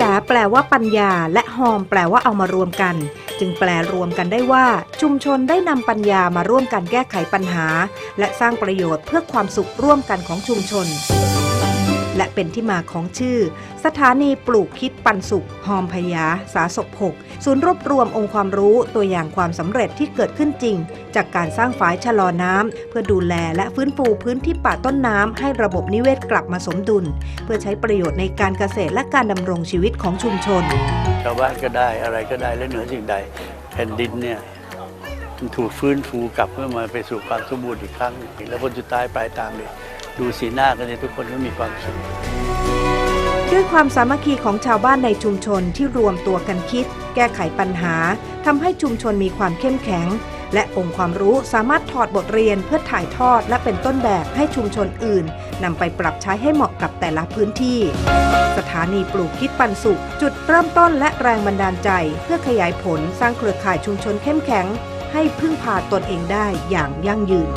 ยาแปลว่าปัญญา และหอมแปลว่าเอามารวมกัน จึงแปลรวมกันได้ว่า ชุมชนได้นำปัญญามาร่วมกันแก้ไขปัญหา และสร้างประโยชน์เพื่อความสุขร่วมกันของชุมชน และเป็นที่มาของชื่อ สถานีปลูกคิดปันสุข หอมพยา สาศกหกศูนย์รวบรวมองค์ความรู้ตัวอย่างความสำเร็จที่เกิดขึ้นจริง จากการสร้างฝายชะลอน้ำเพื่อดูแลและฟื้นฟูพื้นที่ป่าต้นน้ำให้ระบบนิเวศกลับมาสมดุล เพื่อใช้ประโยชน์ในการเกษตรและการดำรงชีวิตของชุมชน ชาวบ้านก็ได้อะไรก็ได้และเหนือสิ่งใดแผ่นดินเนี่ยถูกฟื้นฟูกลับเพื่อมาไปสู่ความสมบูรณ์อีกครั้งหนึ่งแล้วผลสุดท้ายปลายทางเลย ดูสีหน้ากันเนี่ยทุกคนก็มีความสุขด้วยความสามัคคีของชาวบ้านในชุมชนที่รวมตัวกันคิด แก้ไขปัญหาทำให้ชุมชนมีความเข้มแข็ง และองค์ความรู้สามารถถอดบทเรียนเพื่อถ่ายทอดและเป็นต้นแบบให้ชุมชนอื่นนำไปปรับใช้ให้เหมาะกับแต่ละพื้นที่ สถานีปลูกคิดปันสุข จุดเริ่มต้นและแรงบันดาลใจ เพื่อขยายผลสร้างเครือข่ายชุมชนเข้มแข็ง ให้พึ่งพาตนเองได้อย่างยั่งยืน